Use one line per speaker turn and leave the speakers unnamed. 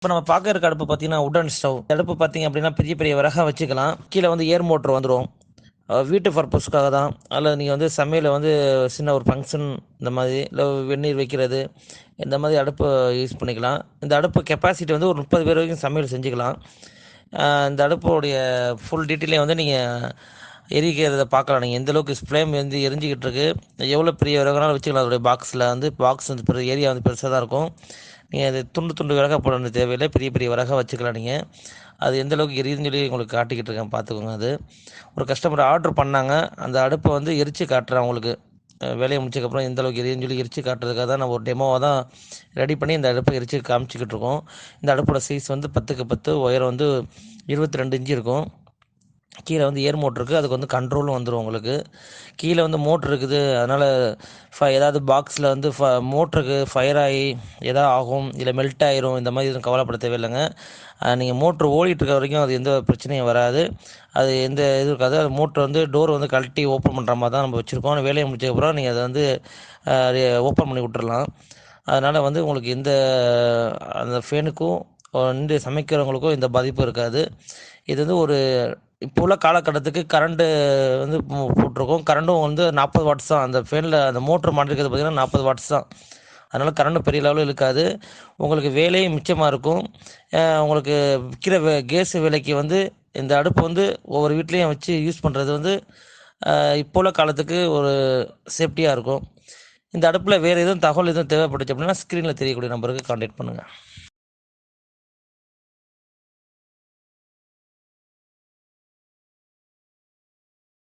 இப்போ நம்ம பார்க்க இருக்க அடுப்பு பார்த்தீங்கன்னா உடன் ஸ்டவ் அடுப்பு பார்த்தீங்க அப்படின்னா பெரிய பெரிய விறகா வச்சுக்கலாம். கீழே வந்து ஏர் மோட்ரு வந்துடும் வீட்டு பர்பஸ்க்காக தான். அதில் நீங்கள் வந்து சமையலில் வந்து சின்ன ஒரு ஃபங்க்ஷன் இந்த மாதிரி இல்லை வெந்நீர் வைக்கிறது இந்த மாதிரி அடுப்பு யூஸ் பண்ணிக்கலாம். இந்த அடுப்பு கெப்பாசிட்டி வந்து ஒரு முப்பது பேர் வரைக்கும் சமையல் செஞ்சுக்கலாம். இந்த அடுப்போடைய ஃபுல் டீட்டெயிலையும் வந்து நீங்கள் எரிக்கிறத பார்க்கலாம். நீங்கள் எந்த அளவுக்கு ஃப்ளேம் வந்து எரிஞ்சிக்கிட்டு இருக்கு எவ்வளோ பெரிய விறகுனாலும் வச்சுக்கலாம். அதோடைய பாக்ஸில் வந்து பாக்ஸ் வந்து பெரிய ஏரியா வந்து பெருசாக தான் இருக்கும். நீங்கள் அது துண்டு துண்டு விறக போடணும் தேவையில்லை. பெரிய பெரிய விறகா வச்சுக்கலாம் நீங்கள் அது எந்த அளவுக்கு எரியுதுன்னு சொல்லி உங்களுக்கு காட்டிக்கிட்டு இருக்கேன். பார்த்துக்கோங்க அது. ஒரு கஸ்டமர் ஆர்டர் பண்ணாங்க. அந்த அடுப்பை வந்து எரித்து காட்டுறேன் உங்களுக்கு. வேலையை முடிச்சதுக்கப்புறம் எந்த அளவுக்கு எரியுதுன்னு சொல்லி எரித்து காட்டுறதுக்காக தான் நான் ஒரு டெமோவாக தான் ரெடி பண்ணி இந்த அடுப்பை எரித்து காமிச்சிக்கிட்டு இருக்கோம். இந்த அடுப்போட சைஸ் வந்து பத்துக்கு பத்து உயரம் வந்து இருபத்தி ரெண்டு இன்ச்சு இருக்கும். கீழே வந்து ஏர் மோட்ரு இருக்குது அதுக்கு வந்து கண்ட்ரோலும் வந்துடும் உங்களுக்கு. கீழே வந்து மோட்ரு இருக்குது. அதனால் ஃப ஏதாவது பாக்ஸில் வந்து ஃப மோட்ருக்கு ஃபயர் ஆகி எதாவது ஆகும் இல்லை மெல்ட் ஆயிரும் இந்த மாதிரி எதுவும் கவலைப்பட தேவையில்லைங்க. நீங்கள் மோட்ரு ஓடிட்டுருக்க வரைக்கும் அது எந்த பிரச்சனையும் வராது. அது எந்த இது இருக்காது. அது மோட்ரு வந்து டோர் வந்து கழட்டி ஓப்பன் பண்ணுற மாதிரி தான் நம்ம வச்சுருக்கோம். வேலையை முடிச்சதுக்கப்புறம் நீங்கள் அதை வந்து ஓப்பன் பண்ணி விட்டுறலாம். அதனால் வந்து உங்களுக்கு எந்த அந்த ஃபேனுக்கும் வந்து சமைக்கிறவங்களுக்கும் எந்த பாதிப்பும் இருக்காது. இது வந்து ஒரு இப்போ உள்ள காலகட்டத்துக்கு கரண்ட்டு வந்து போட்டிருக்கோம். கரண்ட்டும் வந்து நாற்பது வாட்ஸ் தான். அந்த ஃபேனில் அந்த மோட்ரு மாட்டிருக்கிறது பார்த்திங்கன்னா நாற்பது வாட்ஸ் தான். அதனால் கரண்ட் பெரிய லெவலில் இருக்காது. உங்களுக்கு வேலையும் மிச்சமாக இருக்கும். உங்களுக்கு விற்கிற வே கேஸ் விலைக்கு வந்து இந்த அடுப்பு வந்து ஒவ்வொரு வீட்லேயும் வச்சு யூஸ் பண்ணுறது வந்து இப்போ உள்ள காலத்துக்கு ஒரு சேஃப்டியாக இருக்கும். இந்த அடுப்பில் வேறு எதுவும் தகவல் எதுவும் தேவைப்பட்டுச்சு அப்படின்னா ஸ்க்ரீனில் தெரியக்கூடிய நம்பருக்கு காண்டாக்ட் பண்ணுங்கள்